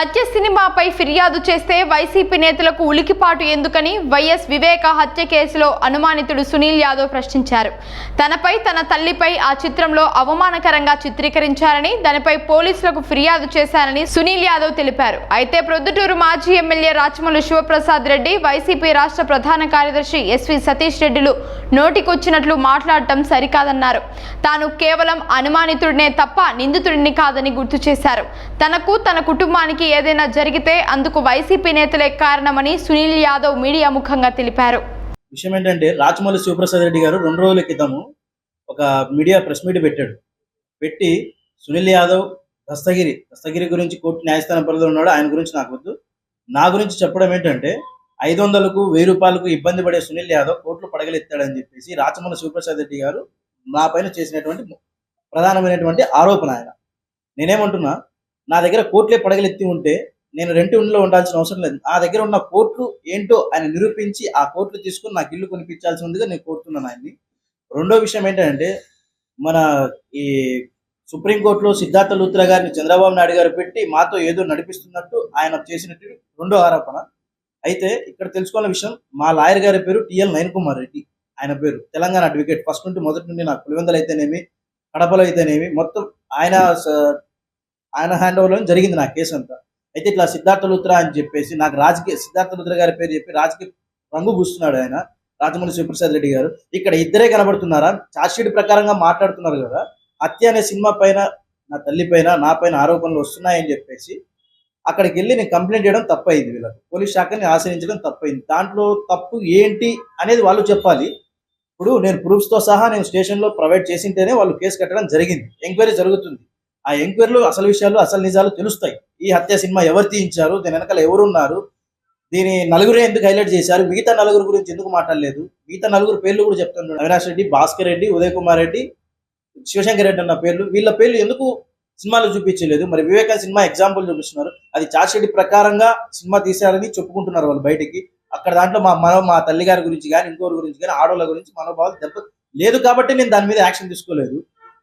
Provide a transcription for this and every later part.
హత్య సినిమాపై ఫిర్యాదు చేస్తే వైసీపీ నేతలకు ఉలికిపాటు ఎందుకని వైఎస్ వివేక హత్య కేసులో అనుమానితుడు సునీల్ యాదవ్ ప్రశ్నించారు. తనపై తన తల్లిపై ఆ చిత్రంలో అవమానకరంగా చిత్రీకరించారని దానిపై పోలీసులకు ఫిర్యాదు చేశారని సునీల్ యాదవ్ తెలిపారు. అయితే ప్రొద్దుటూరు మాజీ ఎమ్మెల్యే రాచమల్లు శివప్రసాద్ రెడ్డి వైసీపీ రాష్ట్ర ప్రధాన కార్యదర్శి ఎస్వి సతీష్ రెడ్డిలు నోటికొచ్చినట్లు మాట్లాడటం సరికాదన్నారు. తాను కేవలం అనుమానితుడినే తప్ప నిందితుడిని కాదని గుర్తు చేశారు. తనకు తన కుటుంబానికి ఏదైనా జరిగితే అందుకు వైసీపీ నేతలే కారణమని సునీల్ యాదవ్ మీడియా ముఖంగా తెలిపారు. విషయం ఏంటంటే రాచమల్లి శివప్రసాద్ రెడ్డి గారు రెండు రోజుల క్రితము ఒక మీడియా ప్రెస్ మీట్ పెట్టాడు. పెట్టి సునీల్ యాదవ్ దస్తగిరి దస్తగిరి గురించి కోర్టు న్యాయస్థానం పరిధిలో ఉన్నాడు ఆయన గురించి నాకు వద్దు. నా గురించి చెప్పడం ఏంటంటే ఐదు వందలకు వెయ్యి రూపాయలకు ఇబ్బంది పడే సునీల్ యాదవ్ కోర్టులో పడగలెత్తాడని చెప్పేసి రాచమల్లి శివప్రసాద్ రెడ్డి గారు నా పైన చేసినటువంటి ప్రధానమైనటువంటి ఆరోపణ ఆయన. నేనేమంటున్నా నా దగ్గర కోర్టులే పడగలెత్తి ఉంటే నేను రెంట్ ఇంట్లో ఉండాల్సిన అవసరం లేదు. నా దగ్గర ఉన్న కోర్టు ఏంటో ఆయన నిరూపించి ఆ కోర్టులు తీసుకుని నాకు ఇల్లు కొనిపించాల్సి ఉందిగా నేను కోరుతున్నాను ఆయన్ని. రెండో విషయం ఏంటంటే మన ఈ సుప్రీంకోర్టులో సిద్ధార్థ లూత్రా గారిని చంద్రబాబు నాయుడు గారు పెట్టి మాతో ఏదో నడిపిస్తున్నట్టు ఆయన చేసినట్టు రెండో ఆరోపణ. అయితే ఇక్కడ తెలుసుకోవాల విషయం మా లాయర్ గారి పేరు టిఎల్ నయన్ కుమార్ రెడ్డి ఆయన పేరు. తెలంగాణ అడ్వకేట్. ఫస్ట్ నుండి మొదటి నుండి నాకు పులివెందలు అయితేనేమి కడపలో అయితేనేమి మొత్తం ఆయన స- ఆయన హ్యాండ్ ఓవర్లో జరిగింది నా కేసు అంతా. అయితే ఇట్లా సిద్ధార్థ లూత్రా అని చెప్పేసి నాకు రాజకీయ సిద్ధార్థ లూత్రా గారి పేరు చెప్పి రాజకీయ రంగు పూస్తున్నాడు ఆయన రాజమౌళి శివప్రసాద్ రెడ్డి గారు. ఇక్కడ ఇద్దరే కనబడుతున్నారా? చార్జ్షీట్ ప్రకారంగా మాట్లాడుతున్నారు కదా. హత్య అనే సినిమా పైన నా తల్లి పైన నా పైన ఆరోపణలు వస్తున్నాయని చెప్పేసి అక్కడికి వెళ్ళి నేను కంప్లైంట్ చేయడం తప్పైంది వీళ్ళకు. పోలీస్ శాఖని ఆశ్రయించడం తప్పైంది. దాంట్లో తప్పు ఏంటి అనేది వాళ్ళు చెప్పాలి. ఇప్పుడు నేను ప్రూఫ్స్తో సహా నేను స్టేషన్లో ప్రొవైడ్ చేసింటేనే వాళ్ళు కేసు కట్టడం జరిగింది. ఎంక్వైరీ జరుగుతుంది. ఆ ఎంక్వైరీలో అసలు విషయాలు అసలు నిజాలు తెలుస్తాయి. ఈ హత్య సినిమా ఎవరు తీయించారు దీని వెనకాల ఎవరు ఉన్నారు దీని నలుగురే ఎందుకు హైలైట్ చేశారు మిగతా నలుగురు గురించి ఎందుకు మాట్లాడలేదు మిగతా నలుగురు పేర్లు కూడా చెప్తాను అవినాష్ రెడ్డి భాస్కర్ రెడ్డి ఉదయ్ కుమార్ రెడ్డి శివశంకర్ రెడ్డి అన్న పేర్లు. వీళ్ళ పేర్లు ఎందుకు సినిమాలో చూపించలేదు? మరి వివేకా సినిమా ఎగ్జాంపుల్ చూపిస్తున్నారు. అది చార్జ్షీట్ ప్రకారంగా సినిమా తీశారని చెప్పుకుంటున్నారు వాళ్ళు బయటికి. అక్కడ దాంట్లో మా మనో మా తల్లి గారి గురించి కానీ ఇంకోరి గురించి కానీ ఆడవాళ్ళ గురించి మనోభావాలు దెబ్బ లేదు కాబట్టి నేను దాని మీద యాక్షన్ తీసుకోలేదు.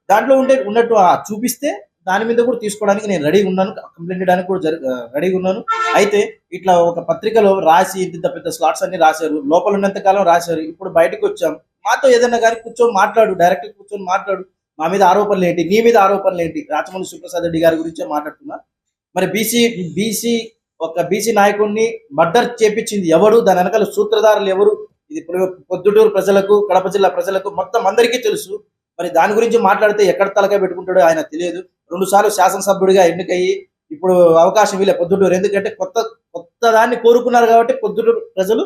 దాంట్లో ఉంటే ఉన్నట్టు చూపిస్తే దాని మీద కూడా తీసుకోవడానికి నేను రెడీగా ఉన్నాను. కంప్లైంట్ చేయడానికి కూడా రెడీగా ఉన్నాను. అయితే ఇట్లా ఒక పత్రికలో రాసి ఇంత పెద్ద స్లాట్స్ అన్ని రాశారు. లోపల ఉన్నంతకాలం రాశారు. ఇప్పుడు బయటకు వచ్చాం. మాతో ఏదైనా కానీ కూర్చొని మాట్లాడు. డైరెక్ట్ కూర్చొని మాట్లాడు. మా మీద ఆరోపణలు ఏంటి? నీ మీద ఆరోపణలు ఏంటి? రాచమల్లి సుప్రసాద్ రెడ్డి గారి గురించే మాట్లాడుతున్నా. మరి బీసీ బీసీ ఒక బీసీ నాయకుడిని మర్డర్ చేపించింది ఎవరు? దాని వెనకాల సూత్రధారులు ఎవరు? ఇది పొద్దుటూరు ప్రజలకు కడప జిల్లా ప్రజలకు మొత్తం అందరికీ తెలుసు. మరి దాని గురించి మాట్లాడితే ఎక్కడ తలకాయ పెట్టుకుంటాడో ఆయన తెలియదు. రెండు సార్లు శాసనసభ్యుడిగా ఎన్నికయ్యి ఇప్పుడు అవకాశం వీలే పొద్దుటూరు. ఎందుకంటే కొత్త కొత్త దాన్ని కోరుకున్నారు కాబట్టి పొద్దుటూరు ప్రజలు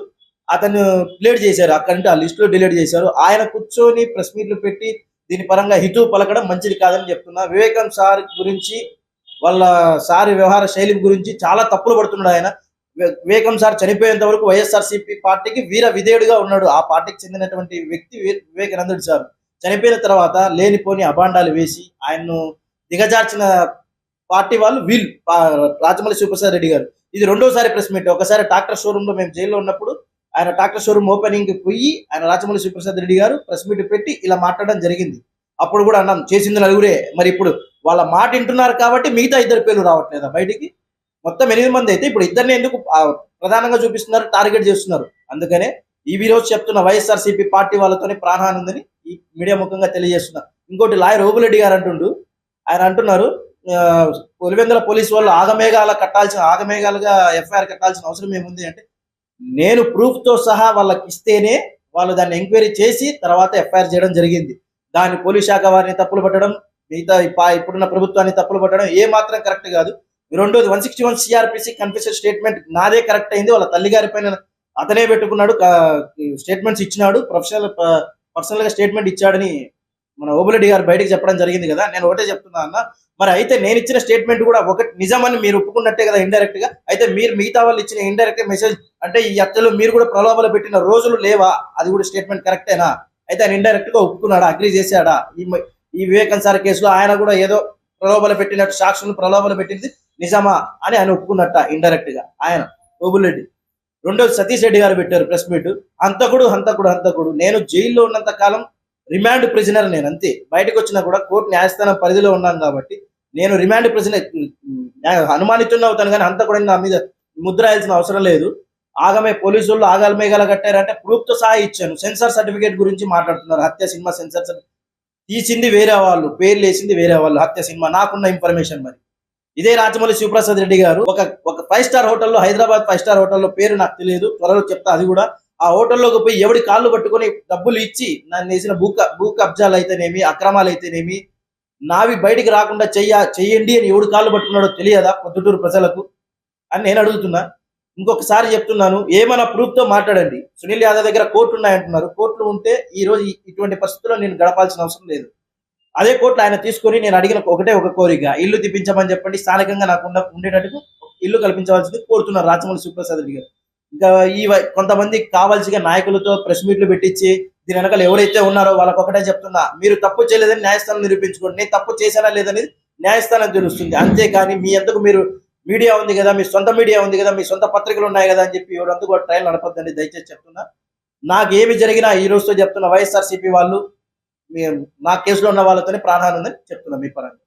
అతను డిలీట్ చేశారు. అక్కడి నుంచి ఆ లిస్ట్లో డిలీట్ చేశారు. ఆయన కూర్చొని ప్రెస్ మీట్లు పెట్టి దీని పరంగా హితూ పలకడం మంచిది కాదని చెప్తున్నా. వివేకం సార్ గురించి వాళ్ళ సారి వ్యవహార శైలి గురించి చాలా తప్పులు పడుతున్నాడు ఆయన. వివేకం సార్ చనిపోయేంత వరకు వైఎస్ఆర్సీపీ పార్టీకి వీర విధేయుడిగా ఉన్నాడు. ఆ పార్టీకి చెందినటువంటి వ్యక్తి వివేకానందుడు సార్. చనిపోయిన తర్వాత లేనిపోని అభాండాలు వేసి ఆయన్ను దిగజార్చిన పార్టీ వాళ్ళు వీళ్ళు రాజమల్లి శివప్రసాద్ రెడ్డి గారు. ఇది రెండోసారి ప్రెస్ మీట్. ఒకసారి ట్రాక్టర్ షోరూమ్లో మేము జైల్లో ఉన్నప్పుడు ఆయన ట్రాక్టర్ షోరూమ్ ఓపెనింగ్కి పోయి ఆయన రాజమౌళి శివప్రసాద్ రెడ్డి గారు ప్రెస్ మీట్ పెట్టి ఇలా మాట్లాడడం జరిగింది. అప్పుడు కూడా అన్నాం చేసింది నలుగురే. మరి ఇప్పుడు వాళ్ళ మాట వింటున్నారు కాబట్టి మిగతా ఇద్దరు పేర్లు రావట్లేదా బయటికి? మొత్తం ఎనిమిది మంది అయితే ఇప్పుడు ఇద్దరిని ఎందుకు ప్రధానంగా చూపిస్తున్నారు టార్గెట్ చేస్తున్నారు? అందుకనే ఈ రోజు చెప్తున్న వైఎస్ఆర్సీపీ పార్టీ వాళ్ళతోనే ప్రాణహాని ఉందని ఈ మీడియా ముఖంగా తెలియజేస్తున్నారు ఇంకోటి లాయర్ ఓబులెడ్డి గారు అంటుండు ఆయన అంటున్నారు ఆ, పులివెందుల పోలీసు వాళ్ళు ఆగమేఘాల కట్టాల్సిన ఆగమేఘాలుగా ఎఫ్ఐఆర్ కట్టాల్సిన అవసరం ఏముంది అంటే నేను ప్రూఫ్తో సహా వాళ్ళకి ఇస్తేనే వాళ్ళు దాన్ని ఎంక్వైరీ చేసి తర్వాత ఎఫ్ఐఆర్ చేయడం జరిగింది. దాన్ని పోలీస్ శాఖ వారిని తప్పులు పట్టడం మిగతా ఇప్పుడున్న ప్రభుత్వాన్ని తప్పులు పట్టడం ఏ మాత్రం కరెక్ట్ కాదు. రెండోది one sixty one CRPC confession statement నాదే కరెక్ట్ అయింది. వాళ్ళ తల్లి గారి పైన అతనే పెట్టుకున్నాడు. స్టేట్మెంట్స్ ఇచ్చినాడు. ప్రొఫెషనల్ పర్సనల్గా స్టేట్మెంట్ ఇచ్చాడని మన ఓబులెడ్డి గారు బయటకు చెప్పడం జరిగింది కదా నేను ఒకటే చెప్తున్నా అన్న. మరి అయితే నేను ఇచ్చిన స్టేట్మెంట్ కూడా ఒకటి నిజమని మీరు ఒప్పుకున్నట్టే కదా ఇండైరెక్ట్గా? అయితే మీరు మిగతా వాళ్ళు ఇచ్చిన ఇండైరెక్ట్ మెసేజ్ అంటే ఈ అత్తలు మీరు కూడా ప్రలోభాలు పెట్టిన రోజులు లేవా? అది కూడా స్టేట్మెంట్ కరెక్టేనా అయితే ఆయన ఇండైరెక్ట్గా ఒప్పుకున్నాడా? అగ్రీ చేశాడా? ఈ ఈ వివేకన్ సార్ కేసులో ఆయన కూడా ఏదో ప్రలోభాలు పెట్టినట్టు సాక్షులు ప్రలోభాలు పెట్టింది నిజమా అని ఆయన ఒప్పుకున్నట్ట ఇండైరెక్ట్గా ఆయన ఓబులెడ్డి రెండోది సతీష్ రెడ్డి గారు పెట్టారు ప్రెస్ మీట్. హంతకుడు హంతకుడు హంతకుడు. నేను జైల్లో ఉన్నంత కాలం రిమాండ్ ప్రిజనర్ నేను అంతే. బయటకు వచ్చినా కూడా కోర్టు న్యాయస్థానం పరిధిలో ఉన్నాను కాబట్టి నేను రిమాండ్ ప్రిజనర్ న్యాయ- అనుమానితున్న అవుతాను కానీ అంత కూడా నా మీద ముద్ర వేయాల్సిన అవసరం లేదు. ఆగమే పోలీసులు ఆగలమే గల కట్టారంటే ప్రూఫ్తో సహా ఇచ్చాను. సెన్సార్ సర్టిఫికేట్ గురించి మాట్లాడుతున్నారు. హత్య సినిమా సెన్సార్ తీసింది వేరే వాళ్ళు పేర్లు వేసింది వేరే వాళ్ళు. హత్య సినిమా నాకున్న ఇన్ఫర్మేషన్ మరి. ఇదే రాజమౌళి శివప్రసాద్ రెడ్డి గారు ఒక ఒక ఫైవ్ స్టార్ హోటల్లో హైదరాబాద్ ఫైవ్ స్టార్ హోటల్లో పేరు నాకు తెలియదు. త్వరలో చెప్తా అది కూడా ఆ హోటల్లోకి పోయి ఎవడి కాళ్ళు పట్టుకొని డబ్బులు ఇచ్చి నన్ను వేసిన భూ భూ కబ్జాలు అయితేనేమి అక్రమాలు అయితేనేమి నావి బయటికి రాకుండా చెయ్య చెయ్యండి అని ఎవడు కాళ్ళు పట్టుకున్నాడో తెలియదా పొద్దుటూరు ప్రజలకు? అని నేను అడుగుతున్నా. ఇంకొకసారి చెప్తున్నాను ఏమైనా ప్రూఫ్తో మాట్లాడండి. సునీల్ యాదవ్ దగ్గర కోర్టు ఉన్నాయంటున్నారు. కోర్టులు ఉంటే ఈ రోజు ఇటువంటి పరిస్థితుల్లో నేను గడపాల్సిన అవసరం లేదు. అదే కోర్టులు ఆయన తీసుకొని నేను అడిగిన ఒకటే ఒక కోరిక ఇల్లు తిప్పించమని చెప్పండి స్థానికంగా నాకు ఉండేటట్టు ఇల్లు కల్పించవలసింది కోరుతున్నారు రాజమౌళి సుప్రసాద్ రెడ్డి గారు. ఈ వై- కొంతమంది కావాల్సిగా నాయకులతో ప్రెస్ మీట్లు పెట్టించి దీని వెనకాల ఎవరైతే ఉన్నారో వాళ్ళకి ఒకటే చెప్తున్నా మీరు తప్పు చేయలేదని న్యాయస్థానం నిరూపించుకోండి. నేను తప్పు చేశానా లేదని న్యాయస్థానం తెలుస్తుంది. అంతేకాని మీ ఎందుకు మీరు మీడియా ఉంది కదా మీ సొంత మీడియా ఉంది కదా మీ సొంత పత్రికలు ఉన్నాయి కదా అని చెప్పి ఎవరందుకు ట్రయల్ నడపద్దని దయచేసి చెప్తున్నా. నాకు ఏమి జరిగినా ఈ రోజుతో చెప్తున్నా వైఎస్ఆర్సీపీ వాళ్ళు మీ- నా కేసులో ఉన్న వాళ్ళతోనే ప్రాణాలు ఉందని చెప్తున్నా మీ పరంగా.